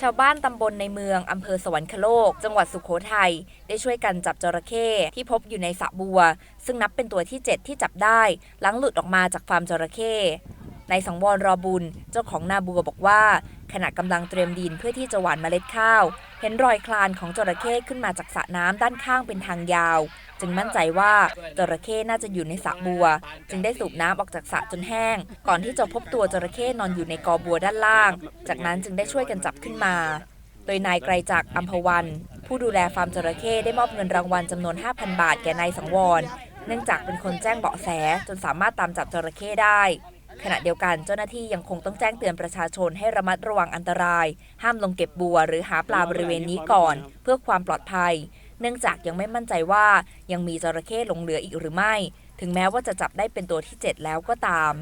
ชาวบ้านตำบลในเมืองอำเภอสวรรคโลก จังหวัดสุโขทัยได้ช่วยกันจับจระเข้ที่พบอยู่ในสระบัว ซึ่งนับเป็นตัวที่ 7 ที่จับได้หลังหลุดออกมาจากฟาร์มจระเข้ในายสังวรรอบุญเจ้าของนาบัวบอกว่า ขณะกำลังเตรียมดินเพื่อที่จะหว่านเมล็ดข้าว เห็นรอยคลานของจระเข้ขึ้นมาจากสระน้ำด้านข้างเป็นทางยาว จึงมั่นใจว่าจระเข้น่าจะอยู่ในสระบัว จึงได้สูบน้ำออกจากสระจนแห้ง ก่อนที่จะพบตัวจระเข้นอนอยู่ในกอบัวด้านล่าง จากนั้นจึงได้ช่วยกันจับขึ้นมา โดยนายไกรจักรอัมพวัน ผู้ดูแลฟาร์มจระเข้ได้มอบเงินรางวัลจำนวน 5,000 บาทแก่นายสังวร เนื่องจากเป็นคนแจ้งเบาะแสจนสามารถตามจับจระเข้ได้ ขณะเดียวกันเจ้าหน้าที่ยังคงต้องแจ้งเตือนประชาชนให้ระมัดระวังอันตราย ห้ามลงเก็บบัวหรือหาปลาบริเวณนี้ก่อน เพื่อความปลอดภัย เนื่องจากยังไม่มั่นใจว่ายังมีจระเข้หลงเหลืออีกหรือไม่ ถึงแม้ว่าจะจับได้เป็นตัวที่ 7 แล้วก็ตาม